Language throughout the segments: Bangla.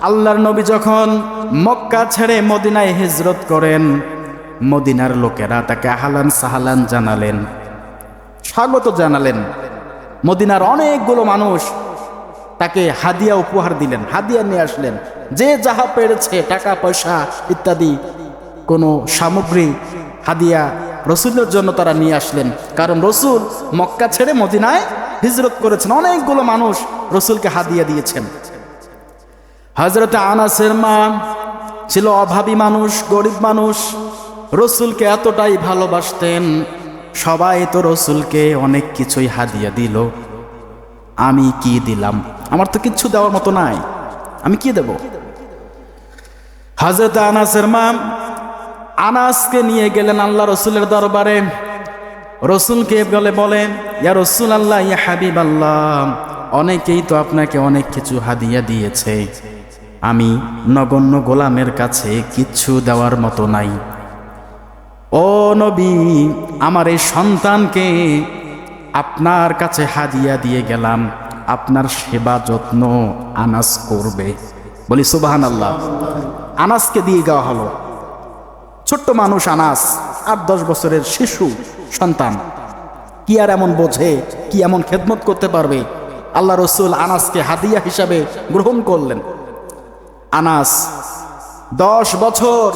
আল্লাহর নবী যখন মক্কা ছেড়ে মদিনায় হিজরত করেন, মদিনার লোকেরা তাকে আহালান সাহালান জানালেন, স্বাগত জানালেন। মদিনার অনেকগুলো মানুষ তাকে হাদিয়া উপহার দিলেন, হাদিয়া নিয়ে আসলেন। যে যাহা পেরেছে, টাকা, পয়সা ইত্যাদি, কোনো সামগ্রী হাদিয়া রসুলের জন্য তারা নিয়ে আসলেন। কারণ রসুল মক্কা ছেড়ে মদিনায় হিজরত করেছেন, অনেকগুলো মানুষ রসুলকে হাদিয়া দিয়েছেন। হজরত আনাসের মা ছিল অভাবী মানুষ, গরিব মানুষ। রসুলকে এতটাই ভালোবাসতেন, সবাই তো রসুলকে অনেক কিছুই হাদিয়া দিল। আমি কি দিলাম? আমার তো কিচ্ছু দেওয়ার মতো নাই। আমি কি দেব? হজরত আনাসের মা আনাসকে নিয়ে গেলেন আল্লাহ রসুলের দরবারে। রসুলকে বলে বলেন ইয়া রসুল আল্লাহ ইয়া হাবিব আল্লাহ অনেকেই তো আপনাকে অনেক কিছু হাদিয়া দিয়েছে। আমি নগণ্য গোলামের কাছে কিচ্ছু দেওয়ার মতো নাই। ও নবী, আমার এই সন্তানকে আপনার কাছে হাদিয়া দিয়ে গেলাম। আপনার সেবা যত্ন আনাস করবে। বলি সুবাহান আল্লাহ আনাসকে দিয়ে দেওয়া হলো। ছোট্ট মানুষ আনাস, আট দশ বছরের শিশু, সন্তান। কি আর এমন বোঝে, কি এমন খেদমত করতে পারবে? আল্লাহ রসুল আনাসকে হাদিয়া হিসাবে গ্রহণ করলেন। আনাস, দশ বছর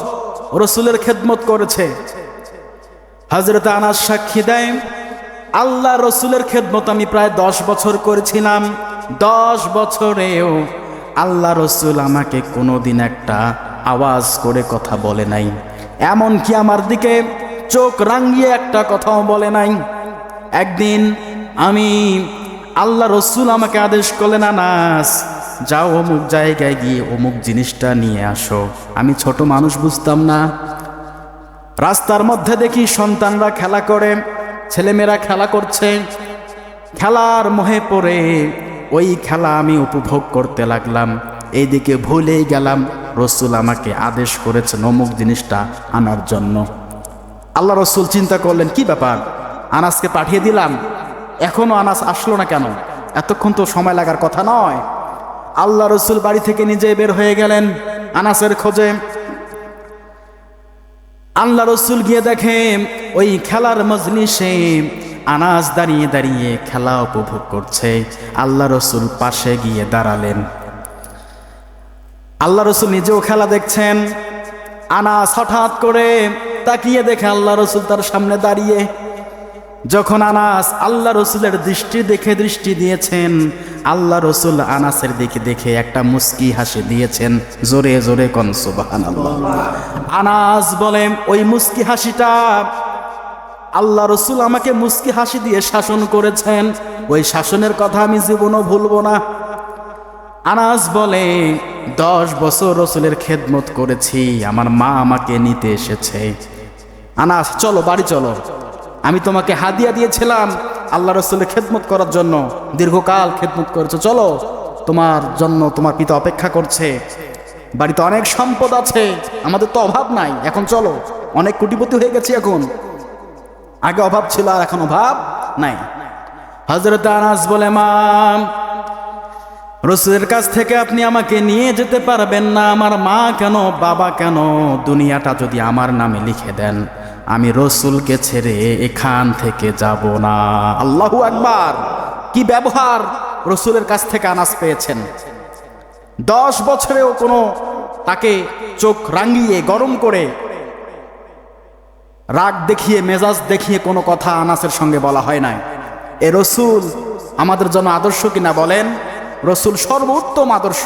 রসুলের খেদমত করেছে। হজরত আনাস সাক্ষী দেয়, আল্লাহ রসুলের খেদমত আমি প্রায় দশ বছর করেছিলাম, দশ বছরেও আল্লাহ রসুল আমাকে কোনোদিন একটা আওয়াজ করে কথা বলে নাই। এমন কি আমার দিকে চোখ রাঙিয়ে একটা কথাও বলে নাই। একদিন আমি আল্লাহ রসুল আমাকে আদেশ করলেন, আনাস যাও অমুক জায়গায় গিয়ে অমুক জিনিসটা নিয়ে আসো। আমি ছোট মানুষ বুঝতাম না। রাস্তার মধ্যে দেখি সন্তানরা খেলা করে, ছেলেমেয়েরা খেলা করছে। খেলার মোহে পড়ে, ওই খেলা আমি উপভোগ করতে লাগলাম। এইদিকে ভুলেই গেলাম, রসুল আমাকে আদেশ করেছেন অমুক জিনিসটা আনার জন্য। আল্লাহ রসুল চিন্তা করলেন, কি ব্যাপার? আনাসকে পাঠিয়ে দিলাম। এখনও আনাস আসলো না কেন? এতক্ষণ তো সময় লাগার কথা নয়। আল্লাহ রসুল বাড়ি থেকে নিজে বের হয়ে গেলেন আনাসের খোঁজে। আল্লাহ রসুল গিয়ে দেখে, ওই খেলার মজলিসে আনাস দাঁড়িয়ে দাঁড়িয়ে খেলা উপভোগ করছে। আল্লাহ রসুল পাশে গিয়ে দাঁড়ালেন। আল্লাহ রসুল নিজেও খেলা দেখছেন। আনাস হঠাৎ করে তাকিয়ে দেখে আল্লাহ রসুল তার সামনে দাঁড়িয়ে। যখন আনাস আল্লাহ রসুলের দৃষ্টি দেখে দৃষ্টি দিয়েছেন আল্লাহ রসুল আনাসের দিকে দেখে একটা মুস্কি হাসি দিয়েছেন। জোরে জোরে কনসুবাহান আনাস বলে, ওই মুস্কি হাসিটা আল্লাহ রসুল আমাকে মুস্কি হাসি দিয়ে শাসন করেছেন। ওই শাসনের কথা আমি জীবনও ভুলবো না। আনাস বলে, দশ বছর রসুলের খেদমত করেছি, আমার মা আমাকে নিতে এসেছে। আনাস, চলো, বাড়ি চলো। আমি তোমাকে হাদিয়া দিয়েছিলাম। আল্লাহ রসুলের খেদমত করার জন্য দীর্ঘকাল খেদমত করেছ। চলো, তোমার জন্য তোমার পিতা অপেক্ষা করছে। বাড়িতে অনেক সম্পদ আছে, আমাদের তো অভাব নাই। এখন চলো, অনেক কোটিপতি হয়ে গেছি এখন। আগে অভাব ছিল আর এখন অভাব নাই। হজরত আনাস বলে, মা, রসুলের কাছ থেকে আপনি আমাকে নিয়ে যেতে পারবেন না। আমার মা কেন, বাবা কেন, দুনিয়াটা যদি আমার নামে লিখে দেন। আমি রসুলকে ছেড়ে এখান থেকে যাব না। আল্লাহু একবার কি ব্যবহার রসুলের কাছ থেকে আনাস পেয়েছেন। দশ বছরেও কোনো তাকে চোখ রাঙিয়ে গরম করে রাগ দেখিয়ে, মেজাজ দেখিয়ে কোনো কথা আনাসের সঙ্গে বলা হয় নাই। এ রসুল আমাদের জন্য আদর্শ কিনা বলেন? রসুল সর্বোত্তম আদর্শ।